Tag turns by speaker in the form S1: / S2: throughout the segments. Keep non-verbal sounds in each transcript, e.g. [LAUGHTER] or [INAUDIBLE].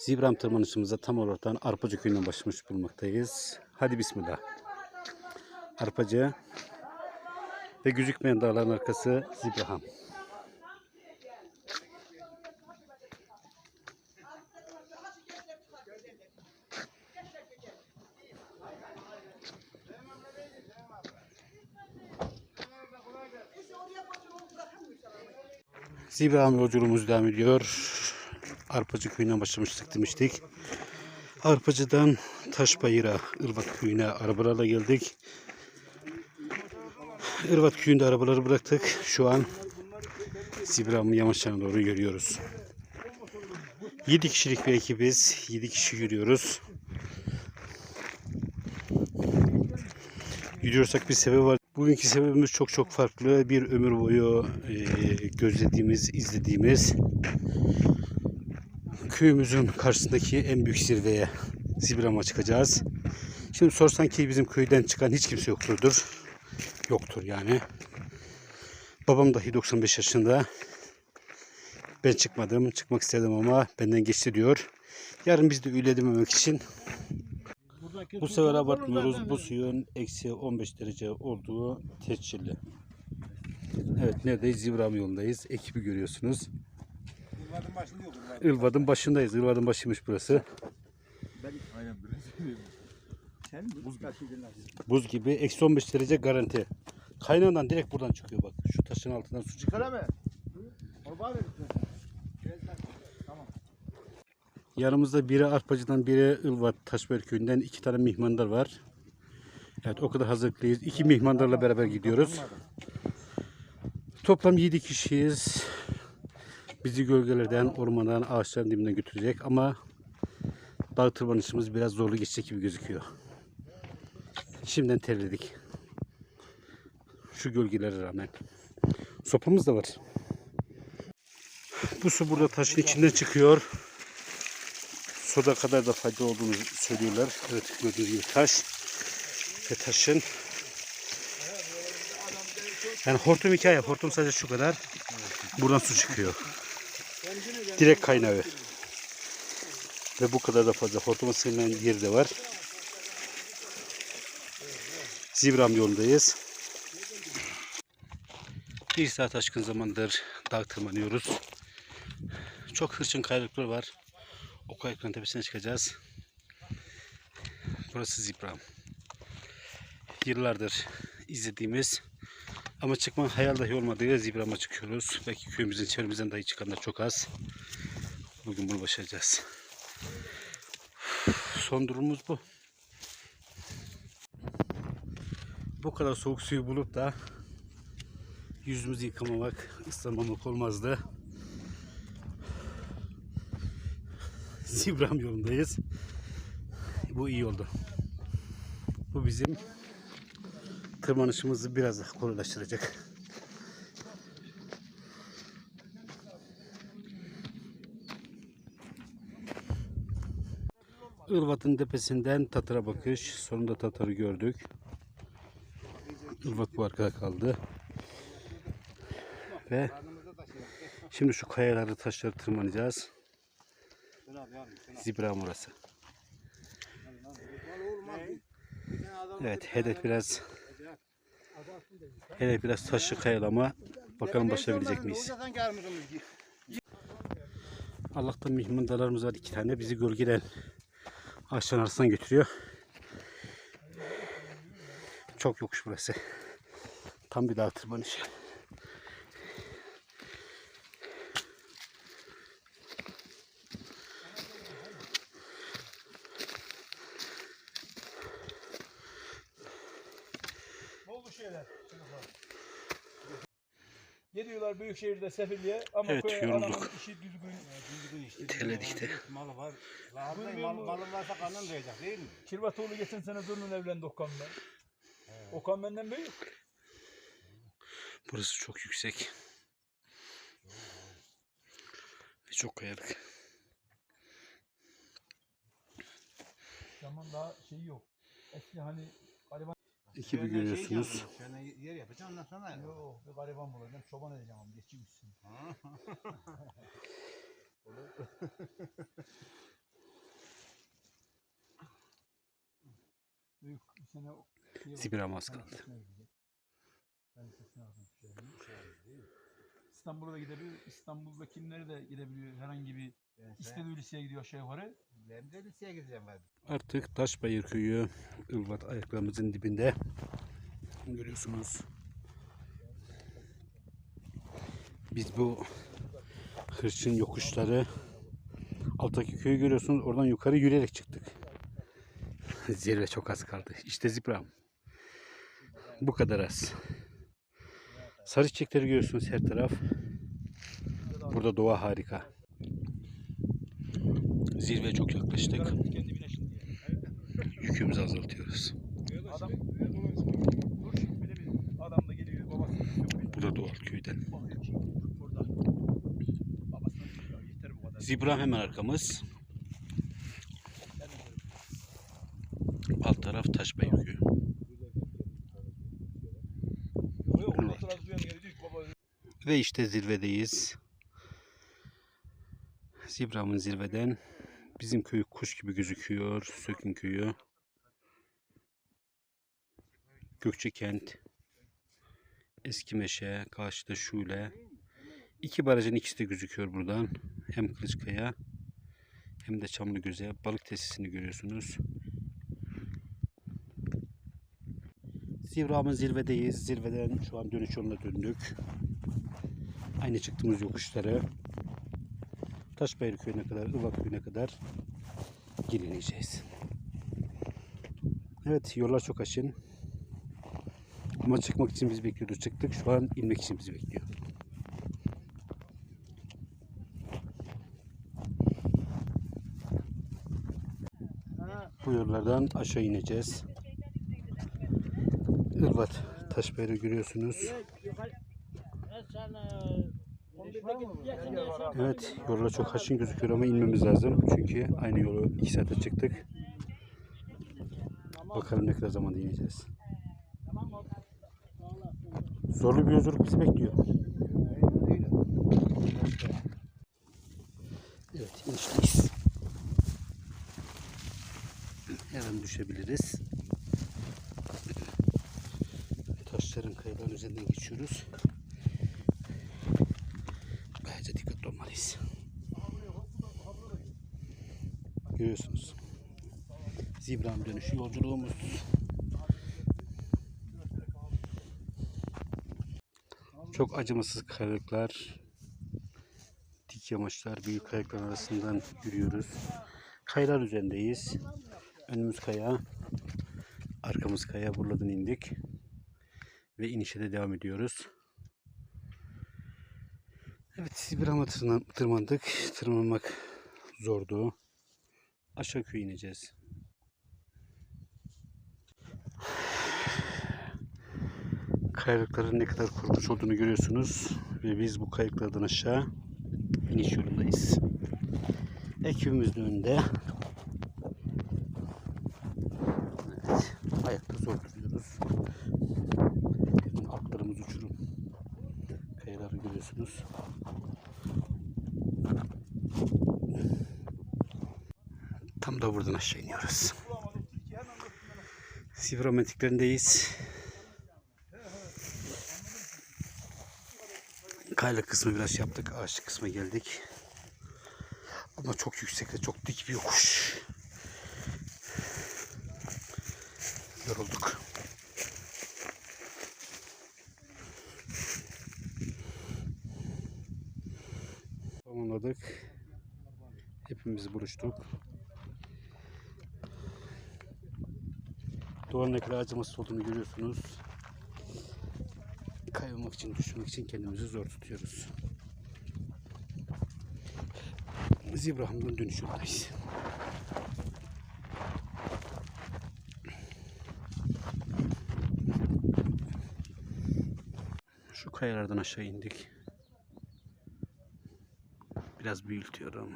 S1: Zibram tırmanışımıza tam olaraktan Arpacı köyünden başlamış bulunmaktayız. Hadi bismillah. Arpacı ve gözükmeyen dağların arkası Zibraham. Zibraham yolculuğumuz devam ediyor. Arpacı köyünden başlamıştık demiştik. Arpacı'dan Taşbayır'a, Irvat köyüne arabalarla geldik. Irvat köyünde arabaları bıraktık. Şu an Zibraham'ın yamaçlarına doğru yürüyoruz. 7 kişilik bir ekibiz. 7 kişi yürüyoruz. Yürüyorsak bir sebebi var. Bugünkü sebebimiz çok çok farklı. Bir ömür boyu e, gözlediğimiz, izlediğimiz köyümüzün karşısındaki en büyük zirveye Zibram'a çıkacağız. Şimdi sorsan ki bizim köyden çıkan hiç kimse yokturdur. Yoktur yani. Babam dahi 95 yaşında. Ben çıkmadım. Çıkmak istedim ama benden geçti diyor. Yarın biz de öyle dememek için bu sefer abartmıyoruz. Bu suyun eksi 15 derece olduğu tescilli. Evet neredeyiz? Zivram yolundayız. Ekibi görüyorsunuz.
S2: Yılların başında yok.
S1: Ilvad'ın başındayız. Ilvad'ın başıymış burası.
S2: Ben aynen böyle Sen buz lan.
S1: Buz gibi. Eksi 15 derece garanti. Kaynağından direkt buradan çıkıyor bak. Şu taşın altından su çıkıyor.
S2: Çıkar mı? O var mı? Tamam.
S1: Yanımızda biri Arpacı'dan biri Ilvat Taşber köyünden iki tane mihmandar var. Evet o kadar hazırlıklıyız. İki mihmandarla beraber gidiyoruz. Toplam 7 kişiyiz. Bizi gölgelerden, ormandan, ağaçların dibinden götürecek ama dağ tırmanışımız biraz zorlu geçecek gibi gözüküyor. Şimdiden terledik. Şu gölgelere rağmen. Sopamız da var. Bu su burada taşın içinden çıkıyor. Soda kadar da faydalı olduğunu söylüyorlar. Evet gördüğünüz gibi taş ve taşın yani hortum hikaye. Hortum sadece şu kadar. Buradan su çıkıyor. Direkt kaynağı. Ve bu kadar da fazla. Hortuma sığınan yeri de var. Zibram yolundayız. Bir saat aşkın zamandır dağ tırmanıyoruz. Çok hırçın kayalıklar var. O kayalıkların tepesine çıkacağız. Burası Zibram. Yıllardır izlediğimiz ama çıkma hayal dahi olmadığı Zibram'a çıkıyoruz. Belki köyümüzün çevremizden dahi çıkanlar çok az. Bugün bunu başaracağız. Son durumumuz bu. Bu kadar soğuk suyu bulup da yüzümüzü yıkamamak, ıslanmamak olmazdı. Zibram yolundayız. Bu iyi oldu. Bu bizim tırmanışımızı biraz daha kolaylaştıracak. Irvat'ın tepesinden Tatar'a bakış. Sonunda Tatar'ı gördük. Irvat bu arkada kaldı. Ve şimdi şu kayaları, taşları tırmanacağız. Zibram orası. Evet, hedef biraz hedef biraz taşlı kayalama. Bakalım başarabilecek miyiz? Allah'tan mihmandalarımız var iki tane. Bizi gölgeden ağaçların arasından götürüyor. Çok yokuş burası. Tam bir dağ tırmanışı.
S3: Geliyorlar büyük şehirde sefilliğe ama
S1: Evet,
S3: köye
S1: yorulduk.
S3: adamın işi düzgün.
S2: Düzgün işte.
S1: Terledik de.
S2: Malı var. Lazım mal, malın varsa karnın doyacak değil mi?
S3: Kirvatoğlu geçen sene Zurnun evlendi Okan'la. Okan benden büyük.
S1: Burası çok yüksek. Ve çok kayalık.
S3: Zaman daha şeyi yok. Eski hani
S1: Ekibi
S2: Köyünden şey
S1: görüyorsunuz.
S2: Şöyle yer yapacağım ondan sonra.
S3: Yok, bir gariban bulacağım. Çoban edeceğim ama geçeyim üstüne. [LAUGHS] Büyük bir sene o- şey var.
S1: Ben kaldı.
S3: sesine aldım. İstanbul'a da gidebiliyor. İstanbul'da kimleri de gidebiliyor. Herhangi bir Ben sen- istediği liseye gidiyor aşağı yukarı.
S1: Artık Taşbayır köyü Ilvat ayaklarımızın dibinde. Görüyorsunuz. Biz bu hırçın yokuşları alttaki köyü görüyorsunuz. Oradan yukarı yürüyerek çıktık. Zirve çok az kaldı. İşte Zibram. Bu kadar az. Sarı çiçekleri görüyorsunuz her taraf. Burada doğa harika. Zirveye çok yaklaştık. Yükümüzü azaltıyoruz. Bu da doğal köyden. Zibra hemen arkamız. Alt taraf
S3: ki baba
S1: Ve işte zirvedeyiz. Zibra'mın zirveden bizim köy kuş gibi gözüküyor. Sökün köyü. Gökçekent. Eski Meşe. Karşıda Şule. İki barajın ikisi de gözüküyor buradan. Hem Kılıçkaya hem de Çamlıgöze. Balık tesisini görüyorsunuz. Zibra'mın zirvedeyiz. Zirveden şu an dönüş yoluna döndük. Aynı çıktığımız yokuşları Taşbayır köyüne kadar, Ilık köyüne kadar gelineceğiz. Evet yollar çok aşın. Ama çıkmak için biz bekliyoruz. Çıktık. Şu an inmek için bizi bekliyor. Bu yollardan aşağı ineceğiz. Irvat Taşbayır'ı görüyorsunuz. Evet, yollar çok haşin gözüküyor ama inmemiz lazım. Çünkü aynı yolu 2 saate çıktık. Bakalım ne kadar zamanda ineceğiz. Zorlu bir yolculuk bizi bekliyor. Evet, inişteyiz. Her an düşebiliriz. Taşların kayaların üzerinden geçiyoruz. Bence dikkatli olmalıyız. Görüyorsunuz. Zibram dönüşü yolculuğumuz. Çok acımasız kayalıklar, dik yamaçlar, büyük kayalıklar arasından yürüyoruz. Kayalar üzerindeyiz. Önümüz kaya, arkamız kaya. Buradan indik ve inişe de devam ediyoruz. Evet, Sibirama tırman- tırmandık. Tırmanmak zordu. Aşağı köy ineceğiz. Kayalıkların ne kadar korkunç olduğunu görüyorsunuz. Ve biz bu kayalıklardan aşağı iniş yolundayız. Ekibimiz de önde. Evet, ayakta zor duruyoruz. Hemen altlarımız uçurum. Kayaları görüyorsunuz. Tam da buradan aşağı iniyoruz. Sivrometriklerindeyiz. Kayla kısmı biraz yaptık. Ağaçlık kısma geldik. Ama çok yüksek ve çok dik bir yokuş. Yorulduk. Tamamladık. Hepimiz buluştuk. Doğanın ne kadar acımasız olduğunu görüyorsunuz. Kaybolmak için, düşmek için kendimizi zor tutuyoruz. Biz İbrahim'den dönüş yoldayız. Şu kayalardan aşağı indik. Biraz büyütüyorum.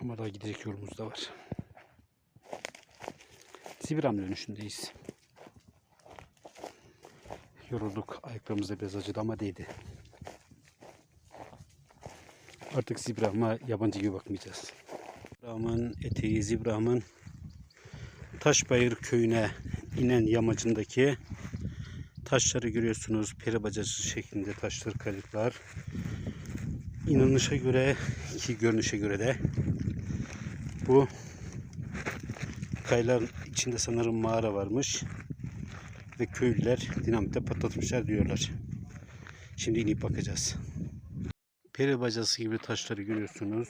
S1: Ama daha gidecek yolumuz da var. Sibiram dönüşündeyiz. Yorulduk. Ayaklarımız da biraz acıdı ama değdi. Artık Sibiram'a yabancı gibi bakmayacağız. Zibraham'ın eteği Zibraham'ın Taşbayır köyüne inen yamacındaki taşları görüyorsunuz. Peri bacası şeklinde taşlar kayalıklar. İnanışa göre ki görünüşe göre de bu kayaların içinde sanırım mağara varmış ve köylüler dinamitle patlatmışlar diyorlar. Şimdi inip bakacağız. Peri bacası gibi taşları görüyorsunuz.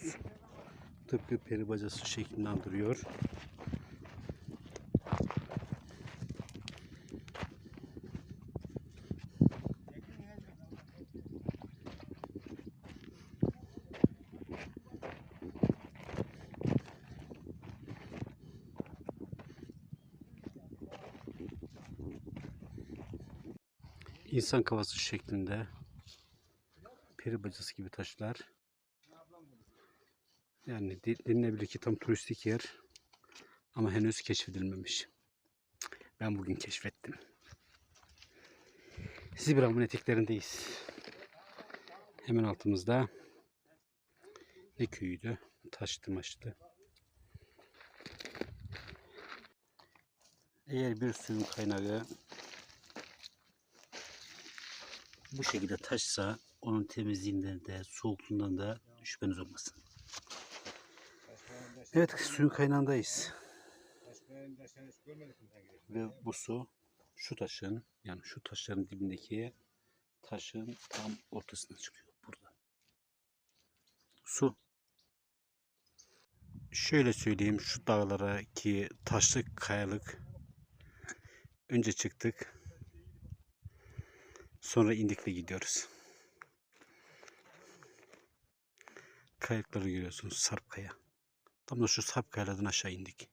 S1: Tıpkı peri bacası şeklinde andırıyor. İnsan kafası şeklinde peri bacası gibi taşlar. Yani de- denilebilir ki tam turistik yer ama henüz keşfedilmemiş. Ben bugün keşfettim. Zibrahm'ın eteklerindeyiz. Hemen altımızda ne köyüydü? Taştı maçtı. Eğer bir suyun kaynağı bu şekilde taşsa onun temizliğinden de soğukluğundan da şüpheniz olmasın. Evet suyun kaynağındayız. Ve bu su şu taşın yani şu taşların dibindeki taşın tam ortasına çıkıyor burada. Su. Şöyle söyleyeyim şu dağlara ki taşlık kayalık önce çıktık. Sonra indik ve gidiyoruz. Kayalıkları görüyorsunuz. Sarp kaya. Tam da şu sarp kayalardan aşağı indik.